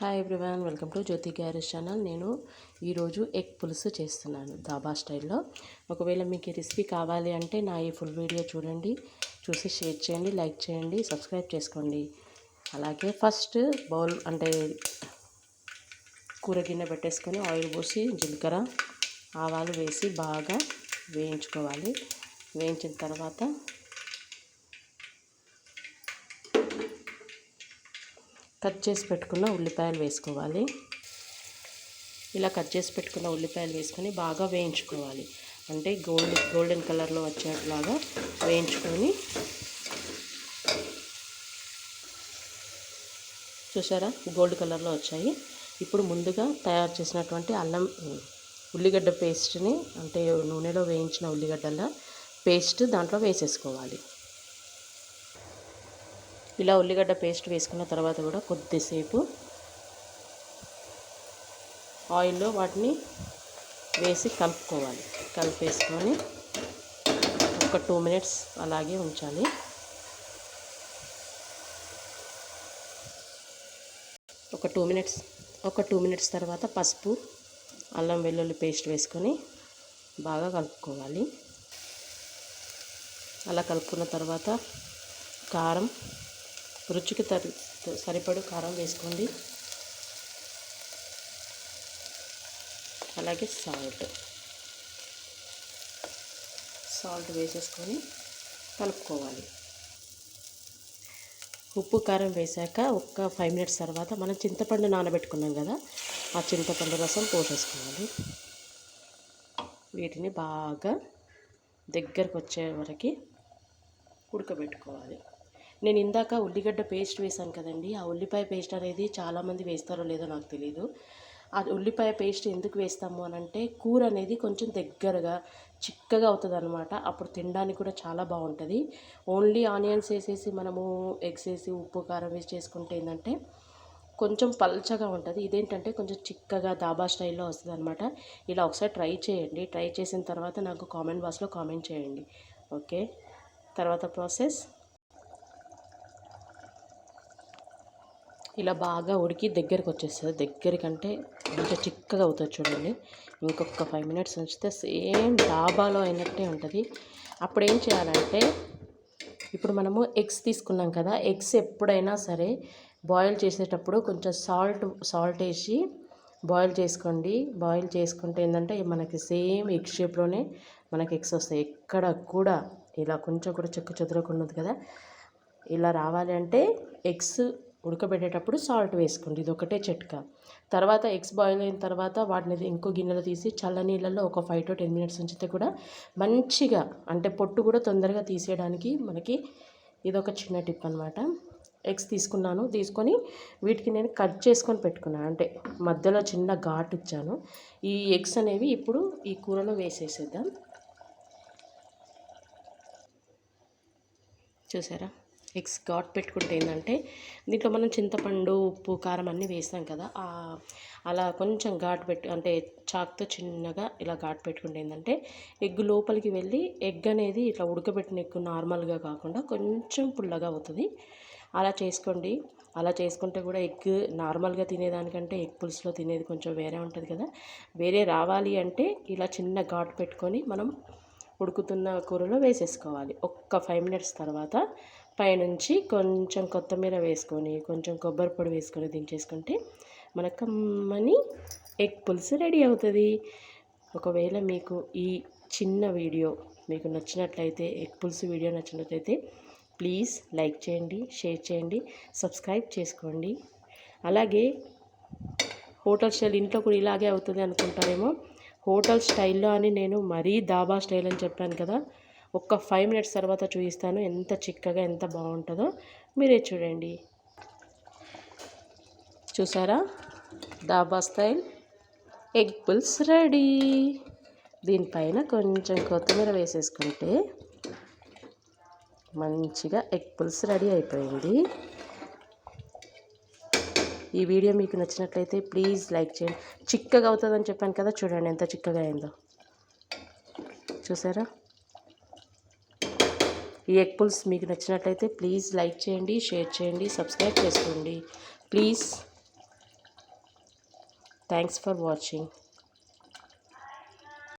Hi everyone welcome to Jyothi garage channel నేను ఈరోజు egg పులుసు చేస్తున్నాను దాబా స్టైల్లో. ఒకవేళ మీకు ఈ రెసిపీ కావాలి అంటే నా ఈ ఫుల్ వీడియో చూడండి చూసి షేర్ చేయండి లైక్ చేయండి సబ్స్క్రైబ్ చేసుకోండి. అలాగే ఫస్ట్ బౌల్ అంటే కూర గిన్నె పెట్టేసుకొని ఆయిల్ పోసి జీలకర్ర ఆవాలు వేసి బాగా వేయించుకోవాలి. వేయించిన తర్వాత కట్ చేసి పెట్టుకున్న ఉల్లిపాయలు వేసుకోవాలి. ఇలా కట్ చేసి పెట్టుకున్న ఉల్లిపాయలు వేసుకొని బాగా వేయించుకోవాలి. అంటే గోల్డ్ గోల్డెన్ కలర్లో వచ్చేట్లాగా వేయించుకొని. చూసారా? గోల్డ్ కలర్లో వచ్చాయి. ఇప్పుడు ముందుగా తయారు చేసినటువంటి అల్లం ఉల్లిగడ్డ పేస్ట్ని అంటే నూనెలో వేయించిన ఉల్లిగడ్డల పేస్ట్ దాంట్లో వేసేసుకోవాలి. ఇలా ఉల్లిగడ్డ పేస్ట్ వేసుకున్న తర్వాత కూడా కొద్దిసేపు ఆయిల్లో వాటిని వేసి కలుపుకోవాలి. కలిపేసుకొని ఒక టూ మినిట్స్ అలాగే ఉంచాలి. ఒక టూ మినిట్స్ ఒక టూ మినిట్స్ తర్వాత పసుపు అల్లం వెల్లుల్లి పేస్ట్ వేసుకొని బాగా కలుపుకోవాలి. అలా కలుపుకున్న తర్వాత కారం రుచికి తరి సరిపడు కారం వేసుకోండి. అలాగే సాల్ట్. సాల్ట్ వేసేసుకొని కలుపుకోవాలి. ఉప్పు కారం వేసాక ఒక్క ఫైవ్ మినిట్స్ తర్వాత మనం చింతపండు నానబెట్టుకున్నాం కదా ఆ చింతపండు రసం పోసేసుకోవాలి. వీటిని బాగా దగ్గరకు వచ్చే వరకు ఉడకబెట్టుకోవాలి. నేను ఇందాక ఉల్లిగడ్డ పేస్ట్ వేసాను కదండి. ఆ ఉల్లిపాయ పేస్ట్ అనేది చాలామంది వేస్తారో లేదో నాకు తెలియదు ఆ ఉల్లిపాయ పేస్ట్ ఎందుకు వేస్తాము అని అంటే కూర అనేది కొంచెం దగ్గరగా చిక్కగా అవుతుంది అనమాట అప్పుడు తినడానికి కూడా చాలా బాగుంటుంది. ఓన్లీ ఆనియన్స్ వేసేసి మనము ఎగ్స్ వేసి ఉప్పు కారం వేసి చేసుకుంటే ఏంటంటే కొంచెం పల్చగా ఉంటుంది. ఇదేంటంటే కొంచెం చిక్కగా దాబా స్టైల్లో వస్తుంది అనమాట ఇలా ఒకసారి ట్రై చేయండి. ట్రై చేసిన తర్వాత నాకు కామెంట్ బాక్స్లో కామెంట్ చేయండి. ఓకే? తర్వాత ప్రాసెస్? ఇలా బాగా ఉడికి దగ్గరికి వచ్చేస్తుంది దగ్గరికంటే కొంచెం చిక్కగా అవుతుంది చూడండి. ఇంకొక ఫైవ్ మినిట్స్ ఉంచితే సేమ్ డాబాలో అయినట్టే ఉంటుంది. అప్పుడు ఏం చేయాలంటే ఇప్పుడు మనము ఎగ్స్ తీసుకున్నాం కదా ఎగ్స్ ఎప్పుడైనా సరే బాయిల్ చేసేటప్పుడు కొంచెం సాల్ట్ సాల్ట్ వేసి బాయిల్ చేసుకోండి. బాయిల్ చేసుకుంటే ఏంటంటే మనకి సేమ్ ఎగ్ షేప్లోనే మనకి ఎగ్స్ వస్తాయి. ఎక్కడ కూడా ఇలా కొంచెం కూడా చెక్కు చెదరకుండా ఉంది కదా. ఇలా రావాలి అంటే ఎగ్స్ ఉడకబెట్టేటప్పుడు సాల్ట్ వేసుకోండి. ఇది ఒకటే చిట్కా. తర్వాత ఎగ్స్ బాయిల్ అయిన తర్వాత వాటిని ఇంకో గిన్నెలో తీసి చల్ల నీళ్ళల్లో ఒక ఫైవ్ టు టెన్ మినిట్స్ ఉంచితే కూడా మంచిగా అంటే పొట్టు కూడా తొందరగా తీసేయడానికి మనకి ఇదొక చిన్న టిప్ అనమాట ఎగ్స్ తీసుకున్నాను. తీసుకొని వీటికి నేను కట్ చేసుకొని పెట్టుకున్నాను అంటే మధ్యలో చిన్న ఘాటు ఇచ్చాను. ఈ ఎగ్స్ అనేవి ఇప్పుడు ఈ కూరలో వేసేసేద్దాం. చూసారా? ఎగ్స్ ఘాట్ పెట్టుకుంటే ఏంటంటే దీంట్లో మనం చింతపండు ఉప్పు కారం అన్నీ వేసాం కదా అలా కొంచెం ఘాటు పెట్టు అంటే చాక్తో చిన్నగా ఇలా ఘాటు పెట్టుకుంటే ఏంటంటే ఎగ్ లోపలికి వెళ్ళి ఎగ్ అనేది ఇట్లా ఉడకబెట్టిన ఎగ్ నార్మల్గా కాకుండా కొంచెం పుల్లగా అవుతుంది. అలా చేసుకోండి. అలా చేసుకుంటే కూడా ఎగ్ నార్మల్గా తినేదానికంటే ఎగ్ పులుసులో తినేది కొంచెం వేరే ఉంటుంది కదా. వేరే రావాలి అంటే ఇలా చిన్న ఘాటు పెట్టుకొని మనం ఉడుకుతున్న కూరలో వేసేసుకోవాలి. ఒక్క ఫైవ్ మినిట్స్ తర్వాత పైనుంచి కొంచెం కొత్తిమీర వేసుకొని కొంచెం కొబ్బరి పొడి వేసుకొని దించేసుకుంటే మన కమ్మని ఎగ్ పులుసు రెడీ అవుతుంది. ఒకవేళ మీకు ఈ చిన్న వీడియో మీకు నచ్చినట్లయితే ఎగ్ పులుసు వీడియో నచ్చినట్లయితే ప్లీజ్ లైక్ చేయండి షేర్ చేయండి సబ్స్క్రైబ్ చేసుకోండి. అలాగే హోటల్ స్టైల్ ఇంట్లో కూడా ఇలాగే అవుతుంది అనుకుంటారేమో. హోటల్ స్టైల్లో అని నేను మరీ దాబా స్టైల్ అని చెప్పాను కదా. ఒక్క ఫైవ్ మినిట్స్ తర్వాత చూపిస్తాను ఎంత చిక్కగా ఎంత బాగుంటుందో. మీరే చూడండి. చూసారా? దాబా స్టైల్. ఎగ్ పుల్స్ రెడీ. దీనిపైన కొంచెం కొత్తిమీర వేసేసుకుంటే మంచిగా ఎగ్ పుల్స్ రెడీ అయిపోయింది. ఈ వీడియో మీకు నచ్చినట్లయితే ప్లీజ్ లైక్ చేయండి. చిక్కగా అవుతుందని చెప్పాను కదా చూడండి ఎంత చిక్కగా అయిందో. చూసారా? ఈ ఎగ్ పుల్స్ మీకు నచ్చినట్లయితే ప్లీజ్ లైక్ చేయండి షేర్ చేయండి సబ్స్క్రైబ్ చేసుకోండి. ప్లీజ్. Thanks for watching.